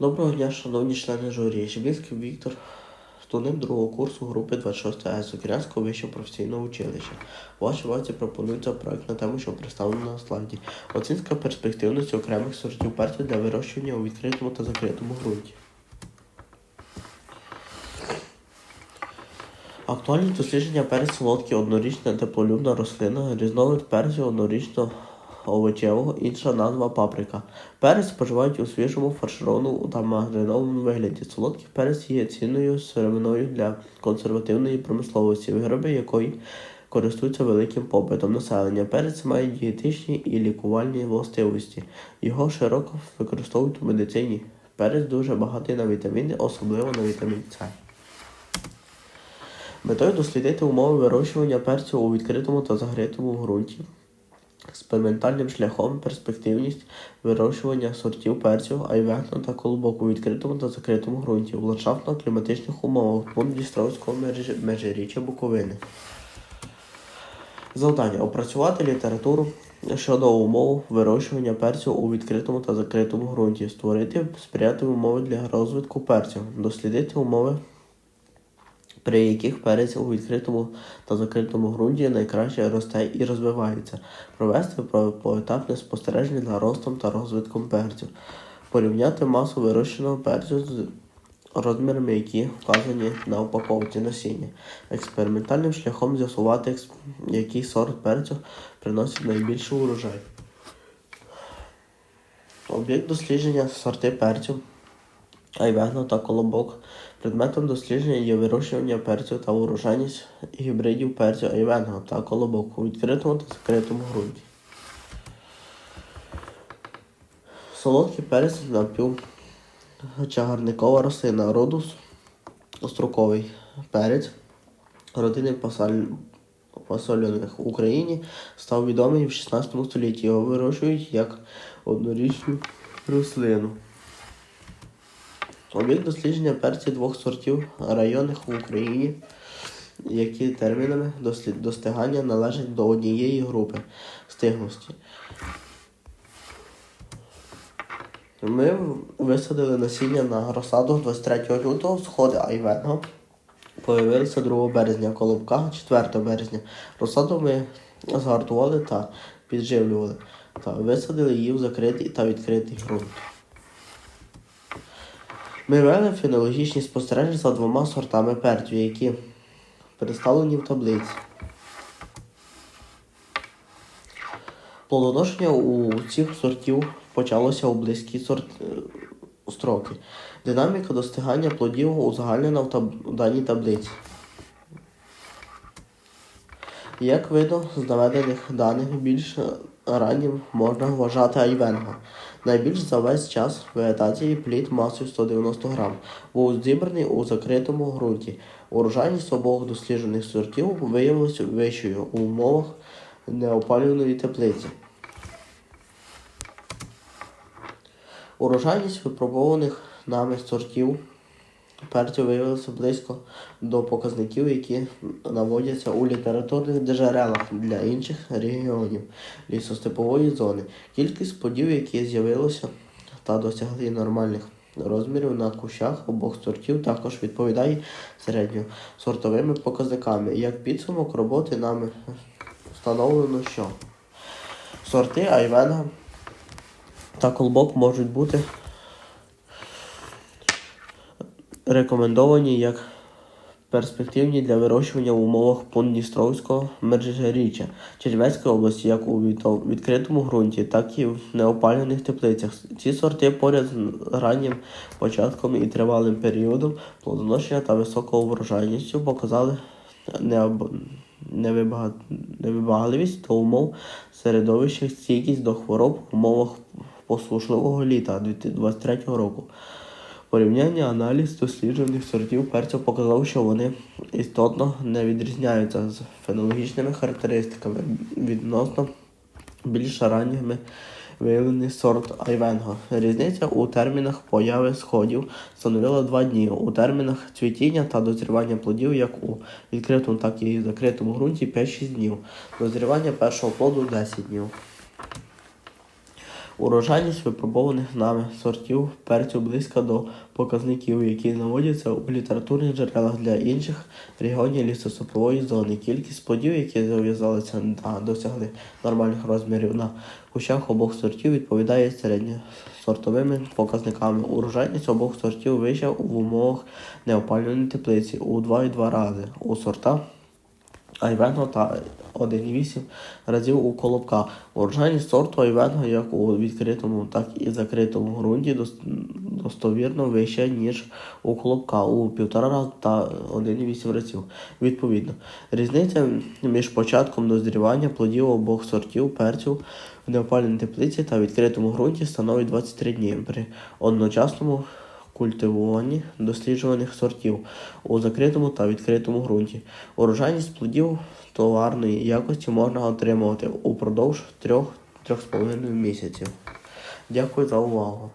Доброго дня, шановні члени журі. Жебінський Віктор, студент другого курсу групи 26 С Окрянського вищого професійного училища. Вашій увазі пропонується проект на тему, що представлено на слайді. Оцінка перспективності окремих сортів перцю для вирощування у відкритому та закритому ґрунті. Актуальні дослідження перець солодкий однорічна теплолюбна рослина, різновид перцю однорічно овочевого, інша назва паприка. Перець споживають у свіжому, фаршированому та маринованому вигляді. Солодкий перець є цінною сировиною для консервативної промисловості, вироби якої користуються великим попитом населення. Перець має дієтичні і лікувальні властивості. Його широко використовують у медицині. Перець дуже багатий на вітаміни, особливо на вітамін С. Метою дослідити умови вирощування перцю у відкритому та закритому ґрунті. Експериментальним шляхом перспективність вирощування сортів перцю, айвекна та колобок у відкритому та закритому ґрунті у ландшафтно-кліматичних умовах пункт Дністровського межиріччя Буковини. Завдання опрацювати літературу щодо умов вирощування перцю у відкритому та закритому ґрунті, створити сприятливі умови для розвитку перцю, дослідити умови при яких перець у відкритому та закритому ґрунті найкраще росте і розвивається, провести поетапне спостереження за ростом та розвитком перцю, порівняти масу вирощеного перцю з розмірами, які вказані на упаковці насіння, експериментальним шляхом з'ясувати, який сорт перцю приносить найбільший урожай. Об'єкт дослідження сорти перцю. Айвегно та колобок. Предметом дослідження є вирощування перцю та урожайність гібридів перцю айвенго та колобок у відкритому та закритому ґрунті. Солодкий перець напівчагарникова рослина роду с- строковий перець родини пасаль... в Україні став відомий в 16 столітті. Його вирощують як однорічну рослину. Об'єкт дослідження перців двох сортів районних в Україні, які термінами дослід- достигання належать до однієї групи стиглості. Ми висадили насіння на розсаду 23 лютого, сходи Айвенго. Появилися 2 березня, колобка 4 березня. Розсаду ми згартували та підживлювали, та висадили її в закритий та відкритий ґрунт. Ми вели фенологічні спостереження за двома сортами перцю, які представлені в таблиці. Плодоношення у цих сортів почалося у близькі сорт... е, строки. Динаміка достигання плодів узагальнена в таб... даній таблиці. Як видно з наведених даних, більш раннім можна вважати айвенго. Найбільш за весь час вегетації плід масою 190 грам був зібраний у закритому ґрунті. Урожайність обох досліджених сортів виявилася вищою у умовах неопалюваної теплиці. Урожайність випробованих нами сортів перцю виявилася близько до показників, які наводяться у літературних джерелах для інших регіонів лісостепової зони. Кількість плодів, які з'явилися та досягли нормальних розмірів на кущах обох сортів, також відповідає середньосортовими показниками. Як підсумок роботи нами встановлено, що сорти Айвенга та колбок можуть бути рекомендовані як перспективні для вирощування в умовах Подністровського межиріччя Чернівецької області, як у відкритому ґрунті, так і в неопалених теплицях. Ці сорти поряд з раннім початком і тривалим періодом плодоношення та високою врожайністю показали невибагливість до умов середовища, стійкість до хвороб в умовах посушливого літа 2023 року. Порівняння аналіз досліджених сортів перцю показав, що вони істотно не відрізняються з фенологічними характеристиками відносно більш ранніми виявлений сорт Айвенго. Різниця у термінах появи сходів становила 2 дні. У термінах цвітіння та дозрівання плодів як у відкритому, так і закритому ґрунті 5-6 днів. Дозрівання першого плоду 10 днів. Урожайність випробованих нами сортів перцю близька до показників, які наводяться у літературних джерелах для інших регіонів лісосопової зони. Кількість плодів, які зав'язалися та досягли нормальних розмірів на кущах обох сортів, відповідає середньосортовими показниками. Урожайність обох сортів вища в умовах неопалюваної теплиці у 2,2 рази. У сорта Айвенго та 1,8 разів у колобка. Урожайність сорту Айвенго як у відкритому, так і закритому ґрунті достовірно вища, ніж у колобка у півтора рази та 1,8 разів. Відповідно, різниця між початком дозрівання плодів обох сортів перцю в неопаленій теплиці та відкритому ґрунті становить 23 дні при одночасному культивуванні досліджуваних сортів у закритому та відкритому ґрунті. Урожайність плодів товарної якості можна отримувати упродовж 3-3,5 місяців. Дякую за увагу.